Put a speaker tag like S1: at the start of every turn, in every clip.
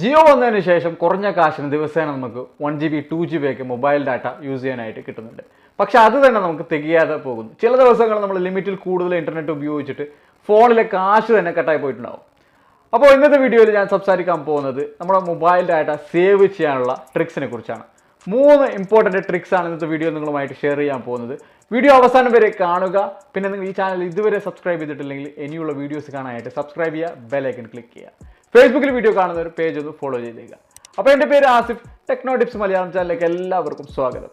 S1: ജിയോ വന്നതിന് ശേഷം കുറഞ്ഞ കാശിന് ദിവസേന നമുക്ക് one G B two G B ഒക്കെ മൊബൈൽ ഡാറ്റ യൂസ് ചെയ്യാനായിട്ട് കിട്ടുന്നുണ്ട്. പക്ഷെ അത് തന്നെ നമുക്ക് തികയാതെ പോകുന്നു. ചില ദിവസങ്ങൾ നമ്മൾ ലിമിറ്റിൽ കൂടുതൽ ഇന്റർനെറ്റ് ഉപയോഗിച്ചിട്ട് ഫോണിലെ കാശ് തന്നെ കട്ടായി പോയിട്ടുണ്ടാവും. അപ്പോൾ ഇന്നത്തെ വീഡിയോയിൽ ഞാൻ സംസാരിക്കാൻ പോകുന്നത് നമ്മുടെ മൊബൈൽ ഡാറ്റ സേവ് ചെയ്യാനുള്ള ട്രിക്സിനെ കുറിച്ചാണ്. മൂന്ന് ഇമ്പോർട്ടന്റ് ട്രിക്സ് ആണ് ഇന്നത്തെ വീഡിയോ നിങ്ങളുമായിട്ട് ഷെയർ ചെയ്യാൻ പോകുന്നത്. വീഡിയോ അവസാനം വരെ കാണുക. പിന്നെ നിങ്ങൾ ഈ ചാനൽ ഇതുവരെ സബ്സ്ക്രൈബ് ചെയ്തിട്ടില്ലെങ്കിൽ ഇനിയുള്ള വീഡിയോസ് കാണാനായിട്ട് സബ്സ്ക്രൈബ് ചെയ്യുക ബെലൈക്കൻ ക്ലിക്ക് ചെയ്യുക. ഫേസ്ബുക്കിൽ വീഡിയോ കാണുന്ന ഒരു പേജ് ഒന്ന് ഫോളോ ചെയ്തേക്കുക അപ്പോൾ എന്റെ പേര് ആസിഫ്. ടെക്നോ ടിപ്സ് മലയാളം ചാനലിലേക്ക് എല്ലാവർക്കും സ്വാഗതം.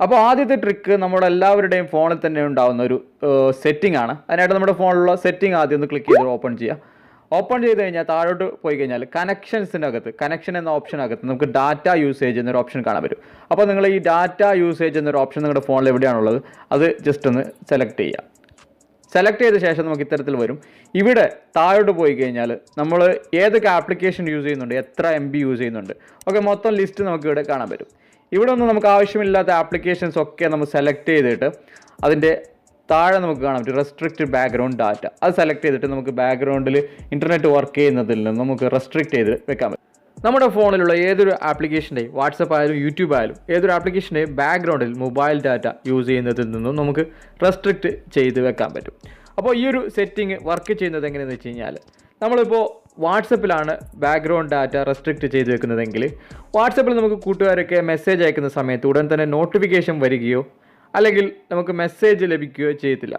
S1: അപ്പോൾ ആദ്യത്തെ ട്രിക്ക് നമ്മുടെ എല്ലാവരുടെയും ഫോണിൽ തന്നെ ഉണ്ടാകുന്ന ഒരു സെറ്റിംഗ് ആണ്. അതിനായിട്ട് നമ്മുടെ ഫോണിലുള്ള സെറ്റിംഗ് ആദ്യം ഒന്ന് ക്ലിക്ക് ചെയ്ത് ഓപ്പൺ ചെയ്യുക. ഓപ്പൺ ചെയ്ത് കഴിഞ്ഞാൽ താഴോട്ട് പോയി കഴിഞ്ഞാൽ കണക്ഷൻസിന്റെ അകത്ത് കണക്ഷൻ എന്ന ഓപ്ഷനകത്ത് നമുക്ക് ഡാറ്റ യൂസേജ് എന്നൊരു ഓപ്ഷൻ കാണാൻ പറ്റും. അപ്പോൾ നിങ്ങൾ ഈ ഡാറ്റ യൂസേജ് എന്നൊരു ഓപ്ഷൻ നിങ്ങളുടെ ഫോണിൽ എവിടെയാണുള്ളത് അത് ജസ്റ്റ് ഒന്ന് സെലക്ട് ചെയ്യുക. സെലക്ട് ചെയ്ത ശേഷം നമുക്ക് ഇത്തരത്തിൽ വരും. ഇവിടെ താഴോട്ട് പോയി കഴിഞ്ഞാൽ നമ്മൾ ഏതൊക്കെ ആപ്ലിക്കേഷൻ യൂസ് ചെയ്യുന്നുണ്ട് എത്ര എം ബി യൂസ് ചെയ്യുന്നുണ്ട് ഓക്കെ മൊത്തം ലിസ്റ്റ് നമുക്ക് ഇവിടെ കാണാൻ പറ്റും. ഇവിടെ ഒന്നും നമുക്ക് ആവശ്യമില്ലാത്ത ആപ്ലിക്കേഷൻസ് ഒക്കെ നമ്മൾ സെലക്ട് ചെയ്തിട്ട് അതിന്റെ താഴെ നമുക്ക് കാണാൻ പറ്റും റെസ്ട്രിക്റ്റഡ് ബാക്ക്ഗ്രൗണ്ട് ഡാറ്റ അത് സെലക്ട് ചെയ്തിട്ട് നമുക്ക് ബാക്ക്ഗ്രൗണ്ടിൽ ഇന്റർനെറ്റ് വർക്ക് ചെയ്യുന്നതിൽ നിന്ന് നമുക്ക് റെസ്ട്രിക്റ്റ് ചെയ്ത് വെക്കാൻ പറ്റും. നമ്മുടെ ഫോണിലുള്ള ഏതൊരു ആപ്ലിക്കേഷന്റെയും വാട്സപ്പ് ആയാലും യൂട്യൂബ് ആയാലും ഏതൊരു ആപ്ലിക്കേഷന്റെയും ബാക്ക്ഗ്രൗണ്ടിൽ മൊബൈൽ ഡാറ്റ യൂസ് ചെയ്യുന്നതിൽ നിന്നും നമുക്ക് റെസ്ട്രിക്റ്റ് ചെയ്ത് വെക്കാൻ പറ്റും. അപ്പോൾ ഈ ഒരു സെറ്റിംഗ് വർക്ക് ചെയ്യുന്നത് എങ്ങനെയെന്ന് വെച്ച് കഴിഞ്ഞാൽ നമ്മളിപ്പോൾ വാട്സപ്പിലാണ് ബാക്ക്ഗ്രൗണ്ട് ഡാറ്റ റെസ്ട്രിക്റ്റ് ചെയ്ത് വെക്കുന്നതെങ്കിൽ വാട്സപ്പിൽ നമുക്ക് കൂട്ടുകാരൊക്കെ മെസ്സേജ് അയക്കുന്ന സമയത്ത് ഉടൻ തന്നെ നോട്ടിഫിക്കേഷൻ വരികയോ അല്ലെങ്കിൽ നമുക്ക് മെസ്സേജ് ലഭിക്കുകയോ ചെയ്യത്തില്ല.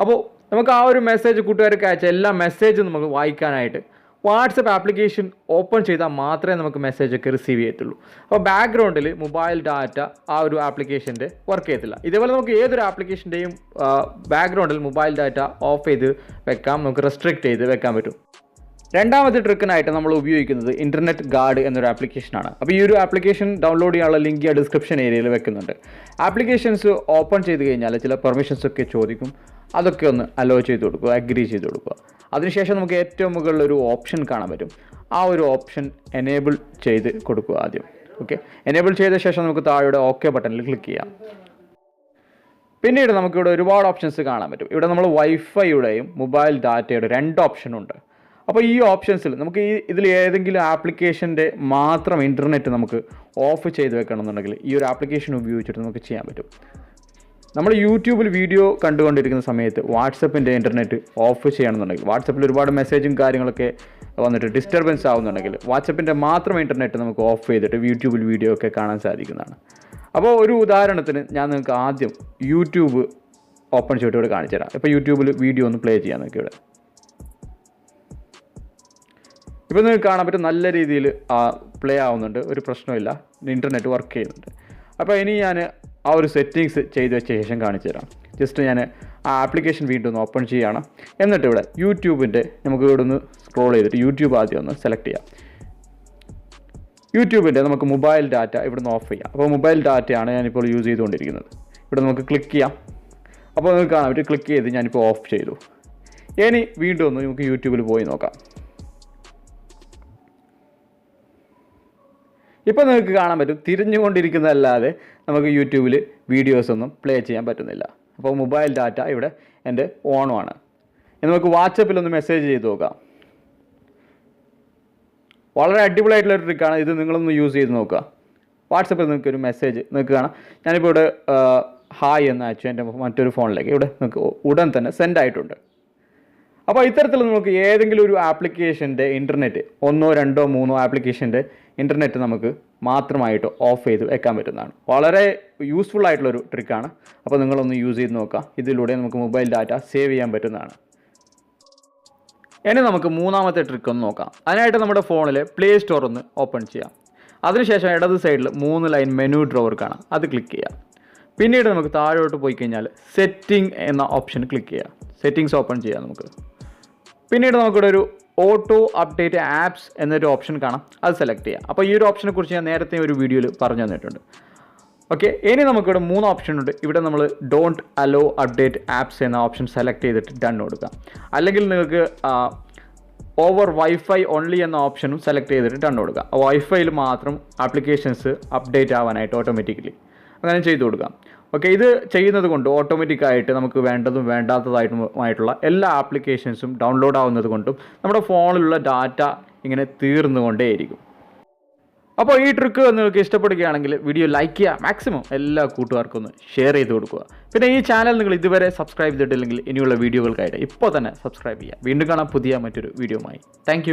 S1: അപ്പോൾ നമുക്ക് ആ ഒരു മെസ്സേജ് കൂട്ടുകാർക്ക് അയച്ച എല്ലാ മെസ്സേജും നമുക്ക് വായിക്കാനായിട്ട്. വാട്സപ്പ് ആപ്ലിക്കേഷൻ ഓപ്പൺ ചെയ്താൽ മാത്രമേ നമുക്ക് മെസ്സേജ് ഒക്കെ റിസീവ് ചെയ്യത്തുള്ളൂ. അപ്പോൾ ബാക്ക്ഗ്രൗണ്ടിൽ മൊബൈൽ ഡാറ്റ ആ ഒരു ആപ്ലിക്കേഷന്റെ വർക്ക് ചെയ്യത്തില്ല. ഇതേപോലെ നമുക്ക് ഏതൊരു ആപ്ലിക്കേഷന്റെയും ബാക്ക്ഗ്രൗണ്ടിൽ മൊബൈൽ ഡാറ്റ ഓഫ് ചെയ്ത് വെക്കാം. നമുക്ക് റെസ്ട്രിക്റ്റ് ചെയ്ത് വെക്കാൻ പറ്റും. രണ്ടാമത്തെ ട്രിക്കിനായിട്ട് നമ്മൾ ഉപയോഗിക്കുന്നത് ഇന്റർനെറ്റ് ഗാർഡ് എന്നൊരു ആപ്ലിക്കേഷനാണ് അപ്പോൾ ഈ ഒരു ആപ്ലിക്കേഷൻ ഡൗൺലോഡ് ചെയ്യാനുള്ള ലിങ്ക് ആ ഡിസ്ക്രിപ്ഷൻ ഏരിയയിൽ വെക്കുന്നുണ്ട്. ആപ്ലിക്കേഷൻസ് ഓപ്പൺ ചെയ്ത് കഴിഞ്ഞാൽ ചില പെർമിഷൻസ് ഒക്കെ ചോദിക്കും. അതൊക്കെ ഒന്ന് അലോ ചെയ്ത് കൊടുക്കുക അഗ്രി ചെയ്ത് കൊടുക്കുക. അതിനുശേഷം നമുക്ക് ഏറ്റവും മുകളിൽ ഒരു ഓപ്ഷൻ കാണാൻ പറ്റും. ആ ഒരു ഓപ്ഷൻ എനേബിൾ ചെയ്ത് കൊടുക്കുക ആദ്യം. ഓക്കെ എനേബിൾ ചെയ്ത ശേഷം നമുക്ക് താഴെ ഓക്കെ ബട്ടണിൽ ക്ലിക്ക് ചെയ്യാം. പിന്നീട് നമുക്കിവിടെ ഒരുപാട് ഓപ്ഷൻസ് കാണാൻ പറ്റും. ഇവിടെ നമ്മൾ വൈഫൈയുടെയും മൊബൈൽ ഡാറ്റയുടെ രണ്ട് ഓപ്ഷൻ ഉണ്ട്. അപ്പോൾ ഈ ഓപ്ഷൻസിൽ നമുക്ക് ഈ ഇതിൽ ഏതെങ്കിലും ആപ്ലിക്കേഷന്റെ മാത്രം ഇന്റർനെറ്റ് നമുക്ക് ഓഫ് ചെയ്ത് വെക്കണമെന്നുണ്ടെങ്കിൽ ഈ ഒരു ആപ്ലിക്കേഷൻ ഉപയോഗിച്ചിട്ട് നമുക്ക് ചെയ്യാൻ പറ്റും. നമ്മൾ യൂട്യൂബിൽ വീഡിയോ കണ്ടുകൊണ്ടിരിക്കുന്ന സമയത്ത് വാട്സപ്പിന്റെ ഇന്റർനെറ്റ് ഓഫ് ചെയ്യണമെന്നുണ്ടെങ്കിൽ വാട്സപ്പിൽ ഒരുപാട് മെസ്സേജും കാര്യങ്ങളൊക്കെ വന്നിട്ട് ഡിസ്റ്റർബൻസ് ആവുന്നുണ്ടെങ്കിൽ വാട്സപ്പിന്റെ മാത്രം ഇന്റർനെറ്റ് നമുക്ക് ഓഫ് ചെയ്തിട്ട് യൂട്യൂബിൽ വീഡിയോ ഒക്കെ കാണാൻ സാധിക്കുന്നതാണ്. അപ്പോൾ ഒരു ഉദാഹരണത്തിന് ഞാൻ നിങ്ങൾക്ക് ആദ്യം യൂട്യൂബ് ഓപ്പൺ ചെയ്തിട്ട് ഇവിടെ കാണിച്ചു തരാം ഇപ്പോൾ യൂട്യൂബിൽ വീഡിയോ ഒന്ന് പ്ലേ ചെയ്യാൻ നോക്കി ഇവിടെ ഇപ്പോൾ നിങ്ങൾക്ക് കാണാൻ പറ്റും നല്ല രീതിയിൽ പ്ലേ ആവുന്നുണ്ട്. ഒരു പ്രശ്നമില്ല ഇന്റർനെറ്റ് വർക്ക് ചെയ്യുന്നുണ്ട്. അപ്പോൾ ഇനി ഞാൻ ആ ഒരു സെറ്റിങ്സ് ചെയ്ത് വെച്ച ശേഷം കാണിച്ചു തരാം. ജസ്റ്റ് ഞാൻ ആ ആപ്ലിക്കേഷൻ വീണ്ടും ഒന്ന് ഓപ്പൺ ചെയ്യുകയാണ്. എന്നിട്ട് ഇവിടെ യൂട്യൂബിന്റെ നമുക്ക് ഇവിടെ ഒന്ന് സ്ക്രോൾ ചെയ്തിട്ട് യൂട്യൂബ് ആദ്യം ഒന്ന് സെലക്ട് ചെയ്യാം. യൂട്യൂബിന്റെ നമുക്ക് മൊബൈൽ ഡാറ്റ ഇവിടുന്ന് ഓഫ് ചെയ്യാം. അപ്പോൾ മൊബൈൽ ഡാറ്റയാണ് ഞാനിപ്പോൾ യൂസ് ചെയ്തുകൊണ്ടിരിക്കുന്നത്. ഇവിടെ നമുക്ക് ക്ലിക്ക് ചെയ്യാം. അപ്പോൾ നിങ്ങൾക്ക് കാണാൻ പറ്റും ക്ലിക്ക് ചെയ്ത് ഞാനിപ്പോൾ ഓഫ് ചെയ്തു. ഇനി വീണ്ടും ഒന്ന് നമുക്ക് യൂട്യൂബിൽ പോയി നോക്കാം. ഇപ്പോൾ നിങ്ങൾക്ക് കാണാൻ പറ്റും. തിരിഞ്ഞുകൊണ്ടിരിക്കുന്നതല്ലാതെ നമുക്ക് യൂട്യൂബിൽ വീഡിയോസൊന്നും പ്ലേ ചെയ്യാൻ പറ്റുന്നില്ല. അപ്പോൾ മൊബൈൽ ഡാറ്റ ഇവിടെ എന്റെ ഓണുമാണ് നമുക്ക് വാട്സപ്പിൽ ഒന്ന് മെസ്സേജ് ചെയ്ത് നോക്കാം. വളരെ അടിപൊളിയായിട്ടുള്ള ഒരു ട്രിക്കാണ് ഇത് നിങ്ങളൊന്ന് യൂസ് ചെയ്ത് നോക്കുക. വാട്സപ്പിൽ നിങ്ങൾക്ക് ഒരു മെസ്സേജ് നിങ്ങൾക്ക് കാണാം. ഞാനിപ്പോൾ ഇവിടെ ഹായ് എന്ന് അയച്ചു എന്റെ മറ്റൊരു ഫോണിലേക്ക് ഇവിടെ നിങ്ങൾക്ക് ഉടൻ തന്നെ സെൻഡ് ആയിട്ടുണ്ട്. അപ്പോൾ ഇത്തരത്തിൽ നമുക്ക് ഏതെങ്കിലും ഒരു ആപ്ലിക്കേഷന്റെ ഇന്റർനെറ്റ് ഒന്നോ രണ്ടോ മൂന്നോ ആപ്ലിക്കേഷന്റെ ഇന്റർനെറ്റ് നമുക്ക് മാത്രമായിട്ട് ഓഫ് ചെയ്ത് വെക്കാൻ പറ്റുന്നതാണ്. വളരെ യൂസ്ഫുൾ ആയിട്ടുള്ളൊരു ട്രിക്കാണ് അപ്പോൾ നിങ്ങളൊന്ന് യൂസ് ചെയ്ത് നോക്കുക ഇതിലൂടെ നമുക്ക് മൊബൈൽ ഡാറ്റ സേവ് ചെയ്യാൻ പറ്റുന്നതാണ്. ഇനി നമുക്ക് മൂന്നാമത്തെ ട്രിക്ക് ഒന്ന് നോക്കാം. അതിനായിട്ട് നമ്മുടെ ഫോണിൽ പ്ലേ സ്റ്റോർ ഒന്ന് ഓപ്പൺ ചെയ്യാം. അതിനുശേഷം ഇടത് സൈഡിൽ മൂന്ന് ലൈൻ മെനു ഡ്രോവർ കാണാം. അത് ക്ലിക്ക് ചെയ്യാം. പിന്നീട് നമുക്ക് താഴോട്ട് പോയി കഴിഞ്ഞാൽ സെറ്റിംഗ് എന്ന ഓപ്ഷൻ ക്ലിക്ക് ചെയ്യാം. സെറ്റിങ്സ് ഓപ്പൺ ചെയ്യാം നമുക്ക്. പിന്നീട് നമുക്കിവിടെ ഒരു ഓട്ടോ അപ്ഡേറ്റ് ആപ്സ് എന്നൊരു ഓപ്ഷൻ കാണാം. അത് സെലക്ട് ചെയ്യാം. അപ്പോൾ ഈ ഒരു ഓപ്ഷനെ കുറിച്ച് ഞാൻ നേരത്തെ ഒരു വീഡിയോയിൽ പറഞ്ഞു തന്നിട്ടുണ്ട്. ഓക്കെ ഇനി നമുക്കിവിടെ മൂന്ന് ഓപ്ഷൻ ഉണ്ട്. ഇവിടെ നമ്മൾ ഡോണ്ട് അലോ അപ്ഡേറ്റ് ആപ്സ് എന്ന ഓപ്ഷൻ സെലക്ട് ചെയ്തിട്ട് ഡൺ കൊടുക്കാം അല്ലെങ്കിൽ നിങ്ങൾക്ക് ഓവർ വൈഫൈ ഓൺലി എന്ന ഓപ്ഷനും സെലക്ട് ചെയ്തിട്ട് ഡൺ കൊടുക്കുക. വൈഫൈയിൽ മാത്രം ആപ്ലിക്കേഷൻസ് അപ്ഡേറ്റ് ആവാനായിട്ട് ഓട്ടോമാറ്റിക്കലി അങ്ങനെ ചെയ്തു കൊടുക്കാം. ഓക്കെ ഇത് ചെയ്യുന്നത് കൊണ്ട് ഓട്ടോമാറ്റിക് ആയിട്ട് നമുക്ക് വേണ്ടതും വേണ്ടാത്തതായിട്ടുമായിട്ടുള്ള എല്ലാ ആപ്ലിക്കേഷൻസും ഡൗൺലോഡ് ആവുന്നത് കൊണ്ടും നമ്മുടെ ഫോണിലുള്ള ഡാറ്റ ഇങ്ങനെ തീർന്നുകൊണ്ടേയിരിക്കും. അപ്പോൾ ഈ ട്രിക്ക് നിങ്ങൾക്ക് ഇഷ്ടപ്പെടുകയാണെങ്കിൽ വീഡിയോ ലൈക്ക് ചെയ്യുക മാക്സിമം എല്ലാ കൂട്ടുകാർക്കും ഒന്ന് ഷെയർ ചെയ്ത് കൊടുക്കുക. പിന്നെ ഈ ചാനൽ നിങ്ങൾ ഇതുവരെ സബ്സ്ക്രൈബ് ചെയ്തിട്ടില്ലെങ്കിൽ ഇനിയുള്ള വീഡിയോകൾക്കായിട്ട് ഇപ്പോൾ തന്നെ സബ്സ്ക്രൈബ് ചെയ്യുക. വീണ്ടും കാണാം പുതിയ മറ്റൊരു വീഡിയോയുമായി താങ്ക്